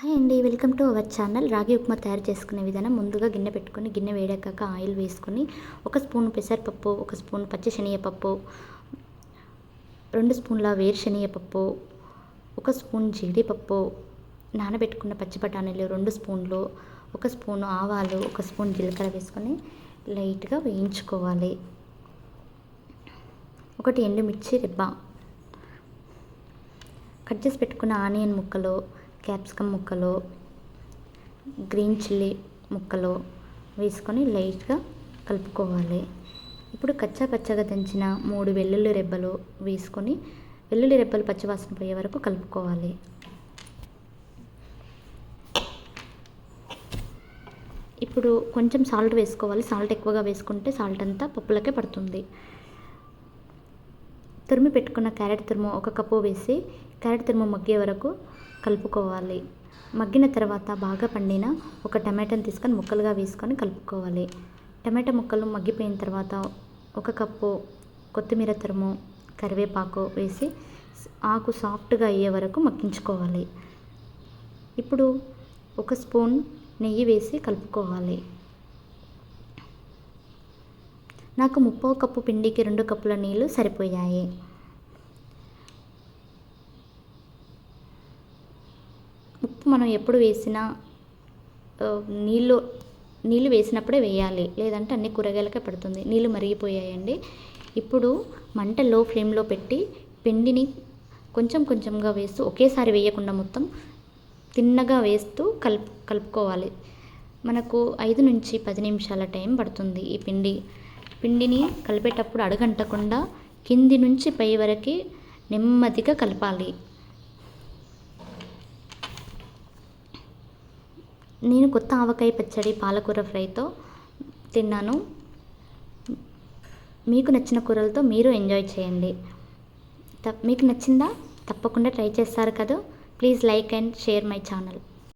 Hi అండి welcome to our channel. రాగి ఉప్మా తయారు చేసుకునే విధానం ముందుగా గిన్నె పెట్టుకొని గిన్నె వేడాక ఆయిల్ వేసుకొని ఒక స్పూన్ పెసరపప్పు ఒక స్పూన్ పచ్చి శనగపప్పు రెండు స్పూన్ల వేరుశనగపప్పు ఒక స్పూన్ జీడిపప్పు నానబెట్టుకున్న పచ్చి బఠానీలు రెండు స్పూన్లు ఒక స్పూన్ ఆవాలు ఒక స్పూన్ జీలకర్ర వేసుకొని లైట్గా వేయించుకోవాలి. ఒకటి ఎండుమిర్చి రెబ్బ. కట్ చేసి పెట్టుకున్న ఆనియన్ ముక్కలు క్యాప్సికమ్ ముక్కలు గ్రీన్ చిల్లీ ముక్కలు వేసుకొని లైట్గా కలుపుకోవాలి. ఇప్పుడు కచ్చా పచ్చగా దంచిన మూడు వెల్లుల్లి రెబ్బలు వేసుకొని వెల్లుల్లి రెబ్బలు పచ్చివాసన పోయే వరకు కలుపుకోవాలి. ఇప్పుడు కొంచెం సాల్ట్ వేసుకోవాలి. సాల్ట్ ఎక్కువగా వేసుకుంటే సాల్ట్ అంతా పప్పులకే పడుతుంది. తురిమి పెట్టుకున్న క్యారెట్ తురుము ఒక కప్పు వేసి క్యారెట్ తురుము మగ్గే వరకు కలుపుకోవాలి. మగ్గిన తర్వాత బాగా పండిన ఒక టమాటాను తీసుకొని ముక్కలుగా వేసుకొని కలుపుకోవాలి. టమాటా ముక్కలు మగ్గిపోయిన తర్వాత ఒక కప్పు కొత్తిమీర తురుము కరివేపాకు వేసి ఆకు సాఫ్ట్గా అయ్యే వరకు మగ్గించుకోవాలి. ఇప్పుడు ఒక స్పూన్ నెయ్యి వేసి కలుపుకోవాలి. నాకు ముప్పో కప్పు పిండికి రెండు కప్పుల నీళ్ళు సరిపోయాయి. ఉప్పు మనం ఎప్పుడు వేసినా నీళ్ళు నీళ్ళు వేసినప్పుడే వేయాలి. లేదంటే అన్ని కూరగాయలకే పడుతుంది. నీళ్ళు మరిగిపోయాయండి. ఇప్పుడు మంట లో ఫ్లేమ్లో పెట్టి పిండిని కొంచెం కొంచెంగా వేస్తూ ఒకేసారి వేయకుండా మొత్తం తిన్నగా వేస్తూ కలుపు కలుపుకోవాలి. మనకు ఐదు నుంచి పది నిమిషాల టైం పడుతుంది ఈ పిండి. పిండిని కలిపేటప్పుడు అడుగంటకుండా కింది నుంచి పై వరకు నెమ్మదిగా కలపాలి. నేను కొత్త ఆవకాయ పచ్చడి పాలకూర ఫ్రైతో తిన్నాను. మీకు నచ్చిన కూరలతో మీరు ఎంజాయ్ చేయండి. మీకు నచ్చిందా? తప్పకుండా ట్రై చేస్తారు కదా. Please like and share my channel.